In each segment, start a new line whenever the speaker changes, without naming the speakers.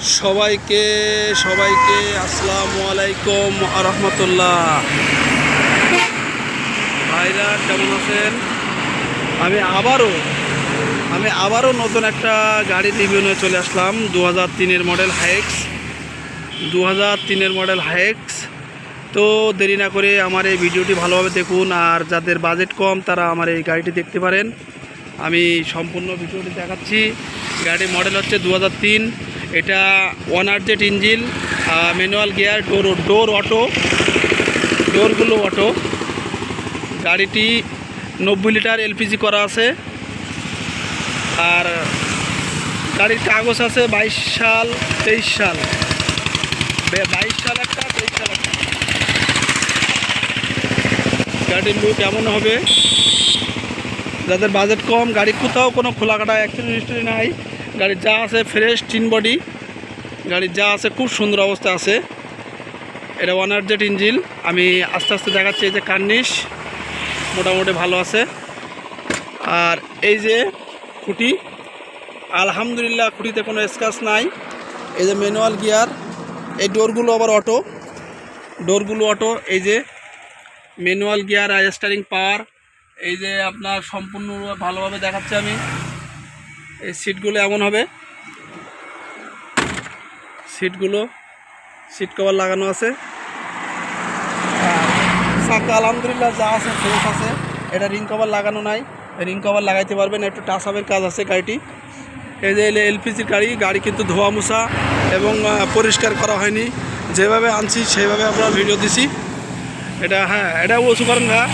সবাইকে সবাইকে আসসালামু আলাইকুম রহমতুল্লাহ। ভাইরা, কেমন আছেন? আমি আবারও আমি আবারও নতুন একটা গাড়ি রিভিউ নিয়ে চলে আসলাম দু হাজার তিনের মডেল হাইক্স দু হাজার তিনের মডেল হাইক্স তো দেরি না করে আমার এই ভিডিওটি ভালোভাবে দেখুন, আর যাদের বাজেট কম, তারা আমার এই গাড়িটি দেখতে পারেন। আমি সম্পূর্ণ ভিডিওটি দেখাচ্ছি। গাড়ির মডেল হচ্ছে দু তিন। এটা one আর্জেট engine manual gear door door auto ডোরগুলো auto গাড়িটি নব্বই লিটার এলপিজি করা আছে। আর গাড়ির কাগজ আছে বাইশ সাল, তেইশ সাল। বাইশ সাল একটা, তেইশ সাল একটা। গাড়ির লুক এমন হবে। যাদের বাজেট কম, গাড়ি কোথাও কোনো খোলাকাটা অ্যাক্সিডেন্ট হিস্ট্রি নাই। গাড়ির যা আছে ফ্রেশ টিন বডি গাড়ির যা আছে খুব সুন্দর অবস্থা আছে। এটা ওয়ান জেট ইঞ্জিন আমি আস্তে আস্তে দেখাচ্ছি এই যে কার্নিশ, মোটামুটি ভালো আছে। আর এই যে খুঁটি, আলহামদুলিল্লাহ খুঁটিতে কোনো স্কাচ নাই। এই যে ম্যানুয়াল গিয়ার এই ডোরগুলো আবার অটো ডোরগুলো অটো এই যে ম্যানুয়াল গিয়ার আর স্টারিং পাওয়ার এই যে আপনার সম্পূর্ণ ভালোভাবে দেখাচ্ছি আমি। এই সিটগুলো এমন হবে। সিটগুলো সিট কভার লাগানো আছে। চাকা আলহামদুলিল্লাহ যা আছে ফ্রেশ আছে। এটা রিং কভার লাগানো নাই। রিং কভার লাগাইতে পারবেন, একটু আপের কাজ আছে গাড়িটি। এই যে এলপিজির গাড়ি গাড়ি কিন্তু ধোয়া মোছা এবং পরিষ্কার করা হয়নি। যেভাবে আনছি সেইভাবে আমরা ভিডিও দিছি। এটা হ্যাঁ এটা করেন হ্যাঁ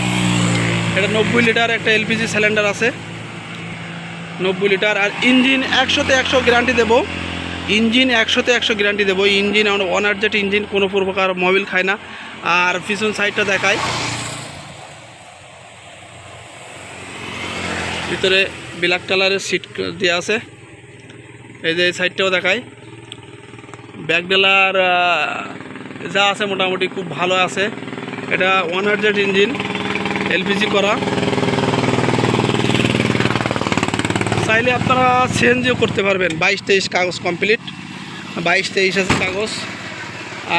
এটা নব্বই লিটার একটা এলপিজি সিলিন্ডার আছে। নব্বই লিটার আর ইঞ্জিন একশোতে একশো গ্যারান্টি দেবো। ইঞ্জিন একশোতে একশো গ্যারান্টি দেবো। ইঞ্জিন ওয়ান আর্জেট ইঞ্জিন, কোনো প্রকার মোবিল খায় না। আর পিছন সাইডটা দেখায় ভিতরে ব্ল্যাক কালারের সিট দেওয়া আছে। এই যে এই সাইডটাও দেখায় ব্যাকডেলার যা আছে মোটামুটি খুব ভালো আছে। এটা ওয়ান হান্ড্রেড ইঞ্জিন এলপিজি করা। চাইলে আপনারা সিএনজিও করতে পারবেন। বাইশ তেইশ কাগজ কমপ্লিট বাইশ তেইশ আছে কাগজ।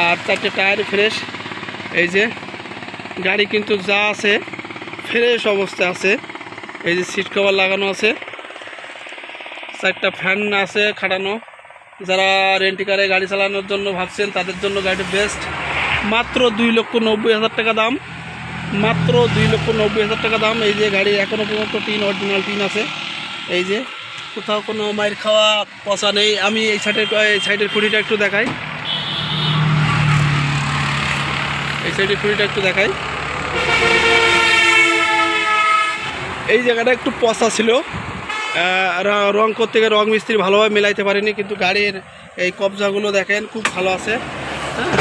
আর চারটে টায়ার ফ্রেশ এই যে, গাড়ি কিন্তু যা আছে ফ্রেশ অবস্থা আছে। এই যে সিট কভার লাগানো আছে। চারটা ফ্যান আছে খাটানো। যারা রেন্টিকারে গাড়ি চালানোর জন্য ভাবছেন, তাদের জন্য গাড়িটি বেস্ট মাত্র দুই লক্ষ নব্বই হাজার টাকা দাম। মাত্র দুই লক্ষ নব্বই হাজার টাকা দাম। এই যে গাড়ি এখনও পর্যন্ত টিন অরিজিনাল টিন আছে। এই যে, কোথাও কোনো মাইর খাওয়া পচা নেই। আমি এই সাইডের এই সাইডের খুঁটিটা একটু দেখাই। এই সাইডের খুঁটিটা একটু দেখাই। এই জায়গাটা একটু পচা ছিল। রং করতে গিয়ে রং মিস্ত্রি ভালোভাবে মেলাইতে পারেনি, কিন্তু গাড়ির এই কবজাগুলো দেখেন, খুব ভালো আছে। হ্যাঁ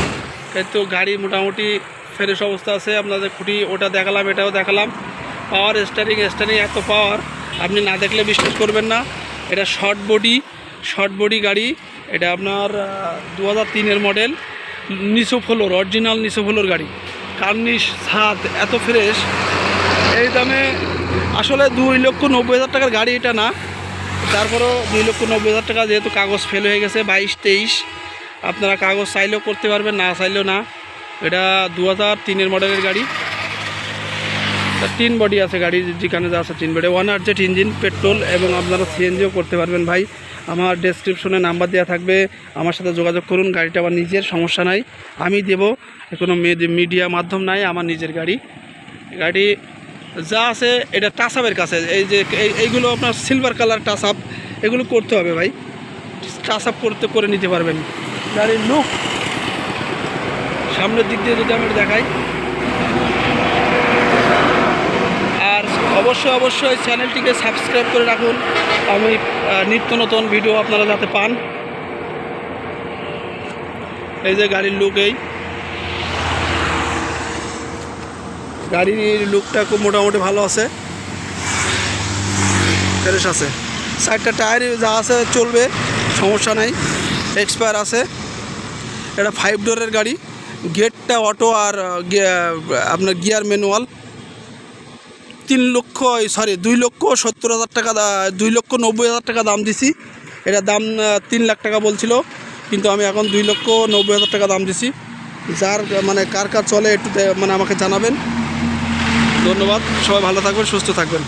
কিন্তু গাড়ি মোটামুটি ফ্রেশ অবস্থা আছে। আপনাদের খুঁটি, ওটা দেখালাম, এটাও দেখালাম। পাওয়ার স্টারিং স্টারিং এত পাওয়ার আপনি না দেখলে বিশ্বাস করবেন না। এটা শর্ট বডি শর্ট বডি গাড়ি। এটা আপনার দু তিনের মডেল নিসো ফ্লোর অরিজিনাল নিসো ফ্লোর গাড়ি। কার্নিশ ছাদ এত ফ্রেশ এই দামে আসলে দুই লক্ষ নব্বই হাজার টাকার গাড়ি এটা না। তারপরেও দুই লক্ষ নব্বই হাজার টাকা যেহেতু কাগজ ফেল হয়ে গেছে, বাইশ তেইশ। আপনারা কাগজ চাইলেও করতে পারবেন, না চাইলেও না। এটা দু হাজার তিনের মডেলের গাড়ি। তিন বডি আছে গাড়ি যেখানে যা আছে তিন বডি ওয়ান আর আর্জেট ইঞ্জিন পেট্রোল এবং আপনারা সিএনজিও করতে পারবেন ভাই। আমার ডেসক্রিপশনে নাম্বার দেওয়া থাকবে। আমার সাথে যোগাযোগ করুন, গাড়িটা আমার নিজের, সমস্যা নাই। আমি দেব, কোনো মিডিয়া মাধ্যম নাই, আমার নিজের গাড়ি। গাড়ি যা আছে, এটা টাচ আপের কাছে। এই যে, এই- এইগুলো আপনার সিলভার কালার টাচ আপ এগুলো করতে হবে ভাই। টাচ আপ করতে, করে নিতে পারবেন। গাড়ির লুক সামনের দিক দিয়ে যদি আমি দেখাই আর অবশ্যই অবশ্যই চ্যানেলটিকে সাবস্ক্রাইব করে রাখুন। আমি নিত্য নতুন ভিডিও আপনারা যাতে পান। এই যে গাড়ির লুক এই। গাড়ির লুকটা খুব মোটামুটি ভালো আছে। ফ্রেশ আছে। সাইডটা টায়ার যা আছে চলবে, সমস্যা নাই। এক্সপায়ার আছে। এটা ফাইভ ডোরের গাড়ি। গেটটা অটো আর আপনার গিয়ার ম্যানুয়াল তিন লক্ষ সরি দুই লক্ষ সত্তর হাজার টাকা দুই লক্ষ নব্বই হাজার টাকা দাম দিছি। এটা দাম তিন লাখ টাকা বলছিল, কিন্তু আমি এখন দুই লক্ষ নব্বই হাজার টাকা দাম দিছি। যার মানে কার কার চলে একটু মানে আমাকে জানাবেন। ধন্যবাদ, সবাই ভালো থাকবেন, সুস্থ থাকবেন।